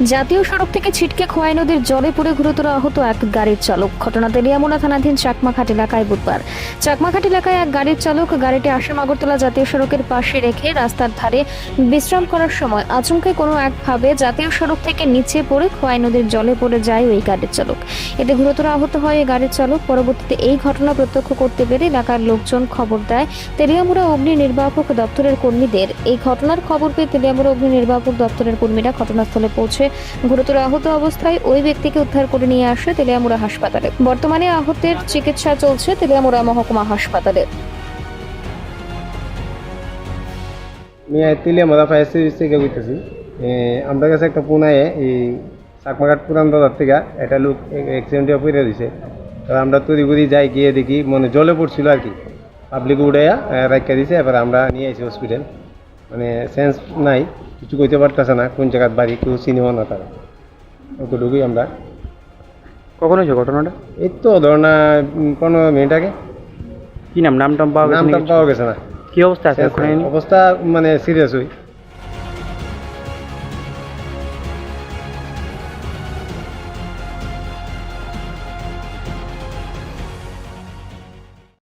জাতীয় সড়ক থেকে ছিটকে খোয়াই নদীর জলে পড়ে গুরুতর আহত এক গাড়ির চালক। ঘটনা তেলিয়ামুনা থানাধীন চাকমাঘাট এলাকায় বুধবার। চাকমাঘাট এলাকায় এক গাড়ির চালক গাড়িটি আসাম আগরতলা জাতীয় সড়কের পাশে রেখে রাস্তার ধারে বিশ্রাম করার সময় আচমকে কোনো একভাবে জাতীয় সড়ক থেকে নিচে পড়ে খোয়াই নদীর জলে পড়ে যায় ওই গাড়ির চালক। এতে গুরুতর আহত হয় এই গাড়ির চালক। পরবর্তীতে এই ঘটনা প্রত্যক্ষ করতে পেরে এলাকার লোকজন খবর দেয়, তেলিয়ামুড়া অগ্নি নির্বাপক দপ্তরের কর্মীদের। এই ঘটনার খবর পেয়ে তেলিয়ামুড়া অগ্নি নির্বাপক দপ্তরের কর্মীরা ঘটনাস্থলে পৌঁছে গুরুতর আহত অবস্থায় ওই ব্যক্তিকে উদ্ধার করে নিয়ে আসে তেলিয়ামুড়া হাসপাতালে। বর্তমানে আহতের চিকিৎসা চলছে তেলিয়ামুড়া মহকুমা হাসপাতালে। আমাদের কাছে একটা পুনায়, এই চাকমাঘাট পুরান বাজার থেকে একটা লোক অ্যাক্সিডেন্টে পড়ে দিছে। তো আমরা তৈরি করি যাই গিয়ে দেখি মানে জলে পড়ছিল আর কি। পাবলিক উড়াইয়া রাখা দিছে, এবার আমরা নিয়ে আসি হসপিটাল মানে সেন্স নাই কিছু কইতে পারতেছে না কোন জায়গার বাড়ি কেউ চিনিও না তারা। অতটুকুই আমরা। কখন হয়েছে ঘটনাটা? এই তো ধর না উম, মিনিট আগে। কি নাম? নাম টাম পাওয়া গেছে নাম টাম পাওয়া গেছে না। কি অবস্থা আছে অবস্থা মানে সিরিয়াস হই